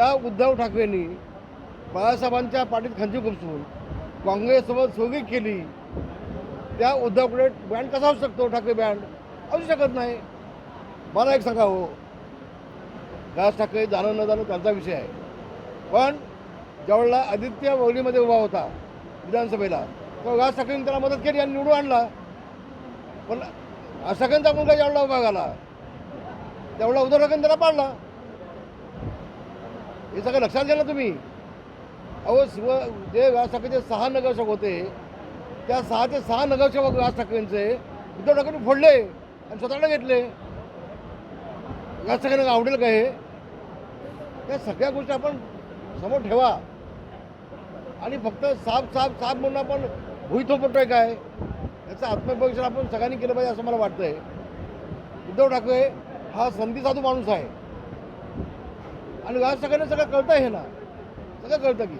ज्या उद्धव ठाकरेंनी बाळासाहेबांच्या पाठीत खंजी खुपसून काँग्रेससोबत सोगी केली त्या उद्धवकडे बँड कसा असू शकतो? ठाकरे बँड असू शकत नाही. मला एक सांगा हो. राज ठाकरे जाणं न जाणं त्यांचा विषय आहे. पण ज्यावेळेला आदित्य वगळीमध्ये उभा होता विधानसभेला तो राज ठाकरेंनी त्याला मदत केली आणि निवडून आणला. पण राज मुलगा ज्यावेळेला उभा झाला त्यावेळेला उद्धव ठाकरेंनी त्याला पाडला. हे सगळं लक्षात घ्या ना तुम्ही. अहो शिव जे राज ठाकरेचे सहा नगरसेवक होते त्या सहाचे सहा नगरसेवक राज ठाकरेंचे उद्धव ठाकरेंनी फोडले आणि स्वतःला घेतले. राज ठाकरेंना आवडेल का हे? त्या सगळ्या गोष्टी आपण समोर ठेवा. आणि फक्त साप साप साप म्हणून आपण भुई थोपटतोय काय? याचं आत्मपरीक्षण आपण सगळ्यांनी केलं पाहिजे असं मला वाटतंय. उद्धव ठाकरे हा संधी साधू माणूस आहे. आणि आज सगळ्यांना सगळं कळतं हे ना सगळं कळतं की.